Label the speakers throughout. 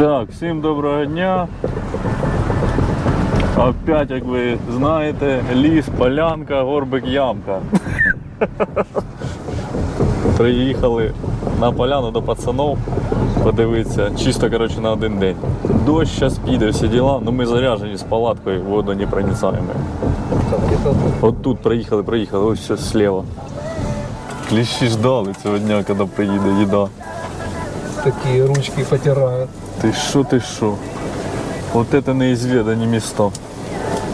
Speaker 1: Так, всім доброго дня. Опять, як ви знаєте, ліс, полянка, горбик, ямка. Приїхали на поляну до пацанов подивитися, чисто коротше, на один день. Дощ зараз піде, всі діла, ну ми заряжені з палаткою, водонепроницаємо. От тут проїхали, проїхали, ось все слева. Кліщі ждали цього дня, коли приїде їда.
Speaker 2: Такие ручки потирают.
Speaker 1: Ти що, ти що? Вот это неизведані міста.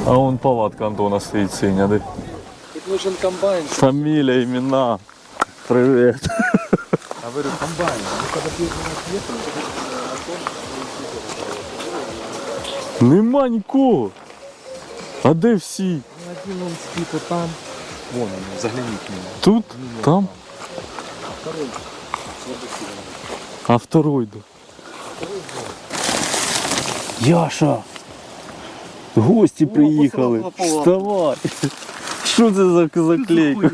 Speaker 1: А вон палатка Антона стоїть синя. Де?
Speaker 2: Тут нужен комбайн.
Speaker 1: Фамілія, імена. Привіт.
Speaker 2: А говорю, комбайн. Мы когда первый раз ехали,
Speaker 1: Нема нікого. А де всі?
Speaker 2: ну, один он спит вот там. Вон он, загляни к нему.
Speaker 1: Тут? Там?
Speaker 2: Второй.
Speaker 1: А второй де? Яша! Гості приїхали. Вставай! Що це за заклейка?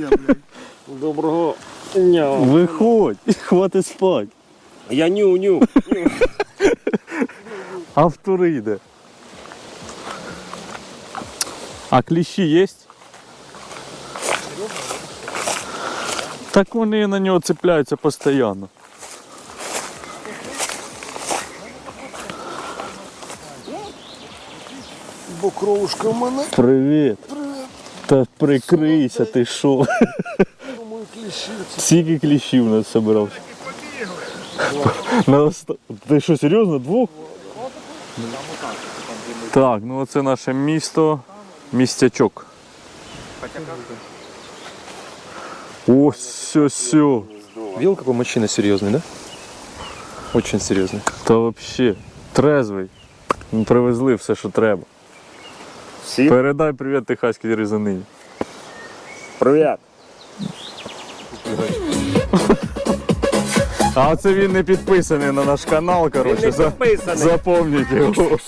Speaker 3: Доброго дня.
Speaker 1: Виходь, хватить спать.
Speaker 3: Я ню-ню.
Speaker 1: А вторий де? А кліщі є? Так вони на нього цепляються постійно.
Speaker 2: Бо кровушка у мене.
Speaker 1: Привіт. Та прикрийся, ти що?
Speaker 2: Думаю, кліщівці.
Speaker 1: Скільки кліщів у нас собирався? На оста- Ти що, серйозно? Двох? Так, ну оце наше місто, містячок. Ось все, все.
Speaker 2: Видел, какой мужчина серьезный, да? Очень серьезный.
Speaker 1: Та взагалі, трезвий. Ну, Привезли все, що треба.
Speaker 3: Всім
Speaker 1: Передай привіт техаській різанині.
Speaker 3: привіт.
Speaker 1: А оце він не підписаний на наш канал, коротше.
Speaker 3: не
Speaker 1: за- Запомніть його.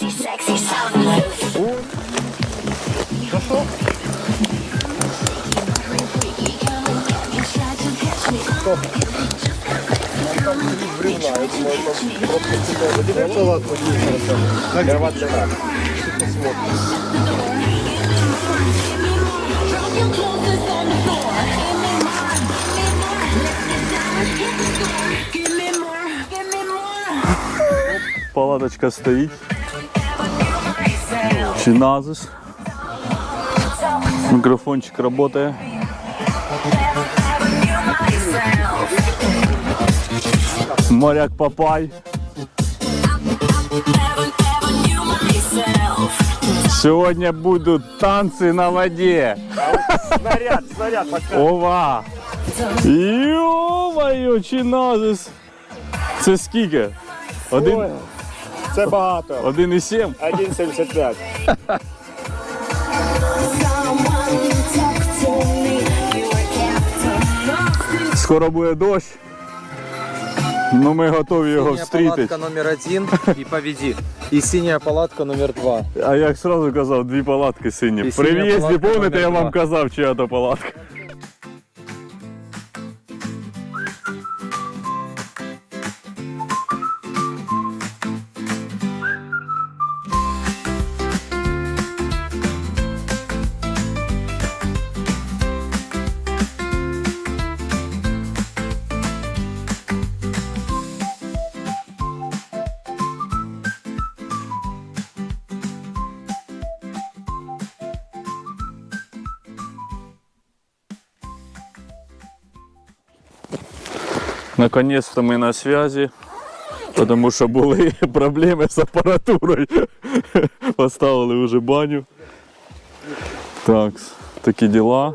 Speaker 1: Палаточка стоїть. Чиназис. Микрофончик работає. Моряк Папай. Сьогодні будуть танці на воді.
Speaker 3: Снаряд, снаряд, пока.
Speaker 1: Ова! Йо-моє, чиназис. Це скільки? Один,
Speaker 3: Ой, Це багато.
Speaker 1: один і сім?
Speaker 3: 1,75.
Speaker 1: Скоро буде дощ. Ну ми готові його
Speaker 2: Синяя
Speaker 1: встрітити.
Speaker 2: палатка номер один и поведи. И синяя палатка номер два.
Speaker 1: А як сразу казав, дві палатки сині.
Speaker 2: І
Speaker 1: При
Speaker 2: синя
Speaker 1: в'їзді,
Speaker 2: палатка
Speaker 1: пам'ятаєте, я вам
Speaker 2: два.
Speaker 1: казав, чия то палатка. Наконец-то мы на связи, потому що були проблеми з апаратурою. Поставили вже баню. Так, такі діла.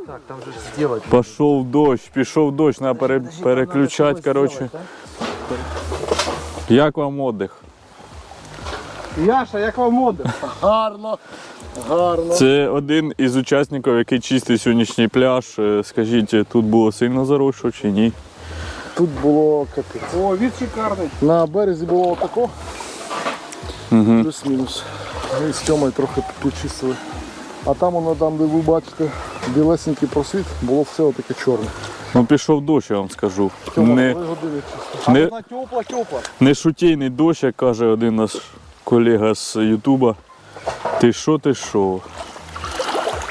Speaker 1: Пішов дощ, пішов дощ, треба пере, переключати, коротше. Як вам отдих?
Speaker 4: Яша, як вам моди? Гарно, гарно.
Speaker 1: Це один із учасників, який чистить сьогоднішній пляж. Е, Скажіть, тут було сильно заросшо чи ні?
Speaker 4: Тут було капець. О, від шикарний. На березі було отако.
Speaker 1: Угу.
Speaker 4: Плюс-мінус. Ми з Тьомою трохи почистили. А там воно там, де ви бачите, білесенький просвіт, було все отаке чорне.
Speaker 1: Ну пішов дощ, я вам скажу. Не,
Speaker 4: години чисто.
Speaker 1: не,
Speaker 4: Вона тепла, тепла.
Speaker 1: не шутійний дощ, як каже один наш колега з Ютуба. Ти що, ти що?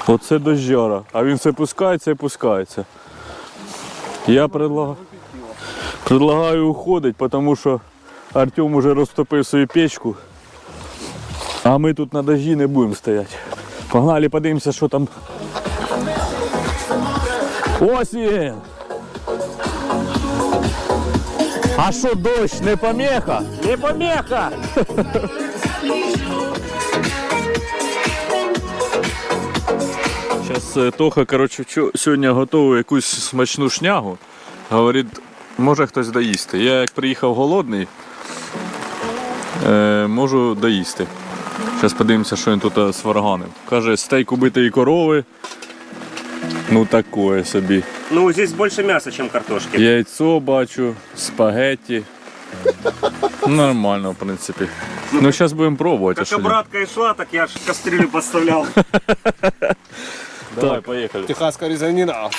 Speaker 1: Оце дождяра. А він все пускається і пускається. Я предлагаю, предлагаю уходити, тому що Артем уже розтопив свою печку. А ми тут на дожді не будемо стояти. Погнали, подивимося, що там. Ось він! А що дощ не помеха?
Speaker 3: Не помеха!
Speaker 1: Зараз Тоха, коротше, сьогодні готував якусь смачну шнягу. Говорить, може хтось доїсти. Я як приїхав голодний, е, можу доїсти. Зараз подивимося, що він тут е, сварганив. Каже, стейк убитої корови. Ну такое собі.
Speaker 3: Ну, здесь больше мяса, чем картошки.
Speaker 1: Яйцо бачу, спагетті. Нормально, в принципі. Ну, зараз будемо пробувати. що
Speaker 3: обратка и шла, так я ж кастрюлю подставлял.
Speaker 1: Давай, поїхали.
Speaker 4: Техаська різанина.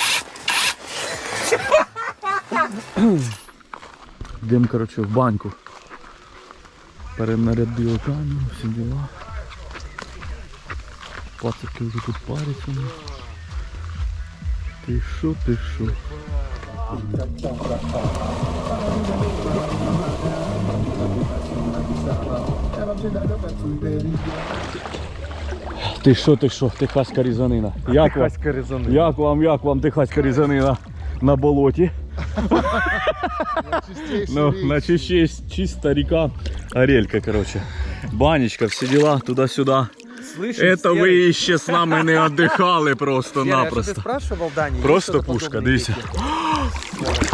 Speaker 1: Йдемо, коротше, в баньку. Перенарядили камеру, всі діла. Пацики вже тут паряться. Ти що, ти що? Ти що, ти що, техаська різанина. Як вам?
Speaker 4: різанина.
Speaker 1: Як вам, як вам техаська різанина на болоті? Ну, на чище, чисто река Орелька, короче. Банечка, все дела, туда-сюда.
Speaker 5: Слышишь,
Speaker 1: Это
Speaker 5: Серый,
Speaker 1: ви ще з нами не віддихали
Speaker 5: Серый, а что ты
Speaker 1: просто-напросто.
Speaker 5: спрашивал, Дани?
Speaker 1: Просто
Speaker 5: Есть что-то
Speaker 1: пушка,
Speaker 5: подобное
Speaker 1: дивіться.
Speaker 5: здесь?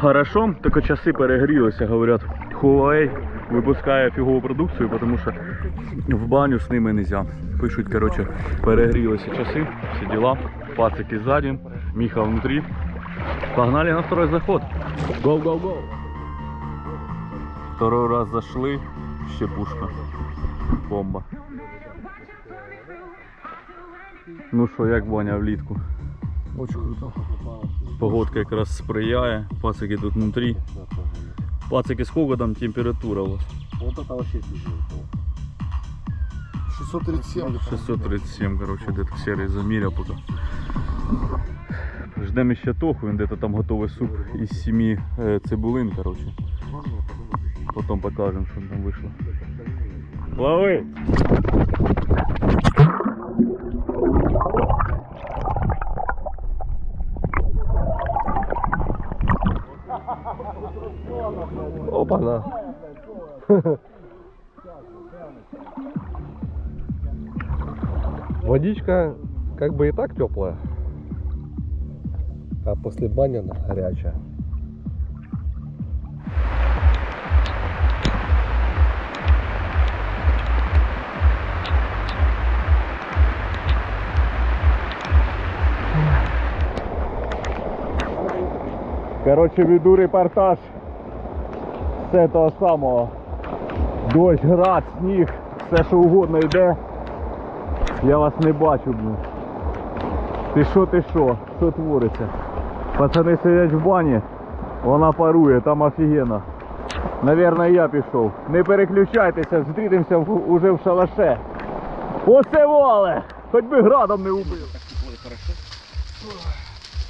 Speaker 1: Хорошо, тільки часи перегрілися, говорять. Huawei випускає фігову продукцію, тому що в баню з ними не можна. Пишуть, коротше, перегрілися часи, всі діла, пацики ззаді, Міха внутрі. Погнали на второй заход. Go. Второй раз зашли, ще пушка. Бомба. Ну що, як баня влітку?
Speaker 4: Очень круто.
Speaker 1: Погодка якраз сприяє, пацики тут внутрі. Пацики, сколько там температура у вас?
Speaker 4: Вот это вообще пиздец. 637
Speaker 1: 637, короче, где-то серий заміряв поки. Ждемо ще Тоху, він де-то там готовий суп із семи е, цибулин, короче. Потім покажемо, що там вийшло. Лови!
Speaker 4: Опа-на. Водичка как бы и так теплая. А после бани она горячая.
Speaker 1: Короче, веду репортаж з этого самого. Дощ, град, сніг, все що угодно йде. Я вас не бачу, блін. Ти що, ти що? Що твориться? Пацани сидять в бані, вона парує, там офігенно. Наверное, я пішов. Не переключайтеся, зустрінемося в- уже в шалаше. Оце вале! Хоч би градом не убив.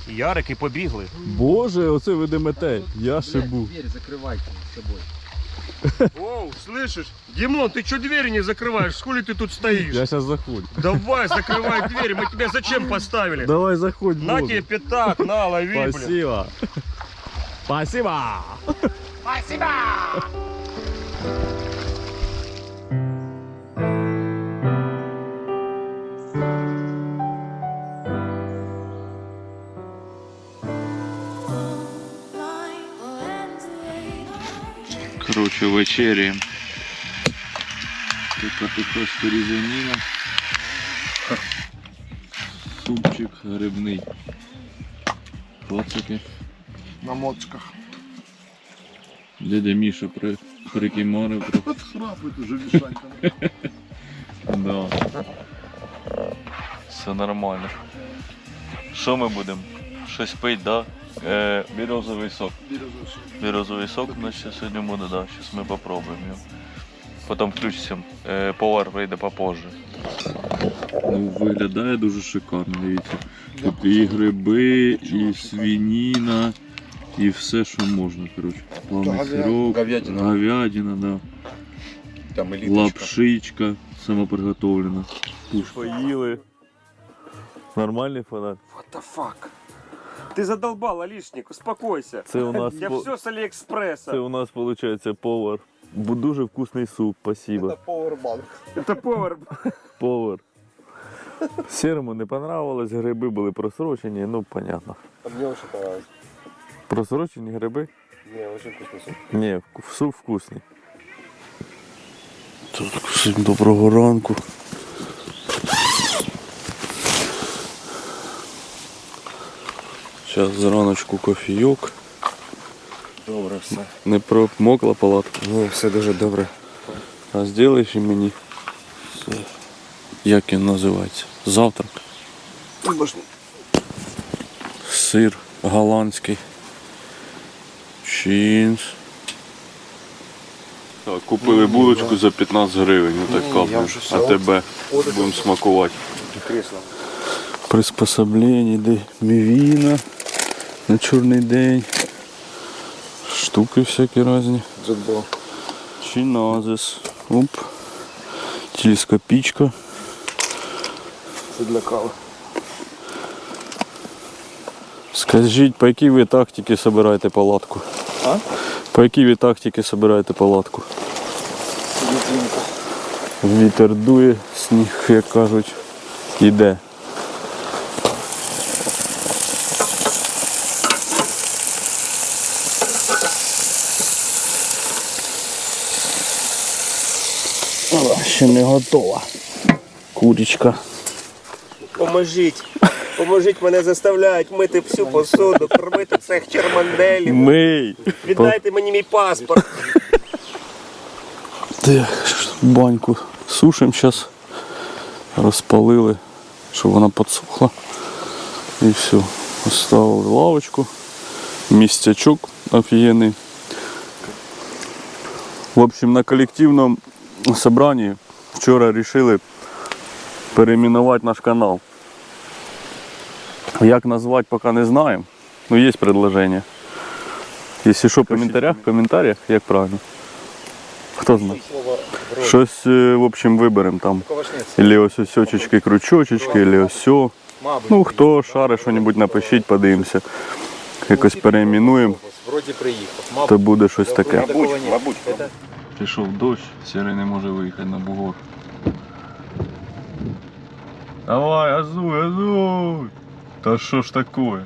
Speaker 3: Ярики побігли.
Speaker 1: Боже, оце ви демете. Я шибу.
Speaker 5: Дверь закривайте з собой.
Speaker 6: Оу, слышишь? Димон, ты что двери не закрываешь? Сколько ты тут стоишь?
Speaker 1: Я зараз заходжу.
Speaker 6: Давай, закрывай двери, мы тебя зачем поставили?
Speaker 1: Давай заходь.
Speaker 6: На
Speaker 1: воду.
Speaker 6: тебе пятак, на, лови, блин.
Speaker 1: Спасибо. Спасибо. Короче, вечеряємо. Така така сторізаніна. Супчик грибний. Пацики.
Speaker 4: На моточках.
Speaker 1: Дядя Міша при, прикиморив. При...
Speaker 4: Храпает уже Мишанька.
Speaker 1: Да. Все нормально. Що ми будемо? Щось пить, да? Е, березовий сок. Березовий сок у нас ще сьогодні буде, да. Зараз ми попробуємо його. Потім включиться. Е, повар прийде попозже. Ну, виглядає дуже шикарно, дивіться. Тут і гриби, і свініна, і все, що можна, коротше. Плавний сирок,
Speaker 2: говядина.
Speaker 1: говядина, да.
Speaker 2: Там
Speaker 1: Лапшичка самоприготовлена. Поїли. Нормальний фанат.
Speaker 3: What the fuck? Ты задолбал, Алишник, успокойся.
Speaker 1: Це у нас
Speaker 3: Я
Speaker 1: по-
Speaker 3: все с Алиэкспресса.
Speaker 1: це у нас виходить повар. Бу- Дуже вкусний суп, спасибо.
Speaker 3: Это повар.
Speaker 1: Повар. Сірому не понравилось, гриби були просрочені, ну понятно.
Speaker 4: Мне очень понравилось.
Speaker 1: Просрочені гриби?
Speaker 4: Не, очень вкусный суп.
Speaker 1: Ні, вку- суп вкусний. Так, всім доброго ранку. Зараз зраночку кофійок.
Speaker 4: Добре, все.
Speaker 1: Не промокла палатка.
Speaker 4: Ні, все дуже добре.
Speaker 1: А зробиш і мені. це, Як він називається? Завтрак. Сир голландський. Чінс. Так, купили булочку за 15 гривень,
Speaker 4: я вже все.
Speaker 1: а тебе будемо смакувати. Приспособлення, де мівіна на чорний день. Штуки всякі різні.
Speaker 4: Джетбол.
Speaker 1: Чиназис. Оп. Телескопічка.
Speaker 4: Це для кави.
Speaker 1: Скажіть, по якій ви тактиці собираєте палатку?
Speaker 4: А?
Speaker 1: По якій ви тактиці собираєте палатку? Вітер дує, сніг, як кажуть, іде. Ще не готова. Курочка.
Speaker 3: Поможіть. Поможіть, мене заставляють мити всю посуду, кормити цих черманделів.
Speaker 1: Мий!
Speaker 3: Віддайте мені мій паспорт.
Speaker 1: Так, баньку сушимо зараз. Розпалили, щоб вона підсохла. І все. Поставили лавочку. Містячок офігенний. В общем, на колективному собранні вчора вирішили перейменувати наш канал. Як назвати, поки не знаємо. Ну, є предложення. Якщо що, в коментарях, в коментарях, як правильно. Хто знає? Щось, е, в общем, виберемо там. Или ось ось очечки, крючочечки, или ось. Ну, хто шари, що-небудь напишіть, подивимося. Якось переіменуємо,
Speaker 5: Вроді приїхав.
Speaker 1: то буде щось таке.
Speaker 5: Такого ні.
Speaker 1: Пішов дощ, сірий не може виїхати на бугор. Давай, газуй, газуй! Та що ж таке?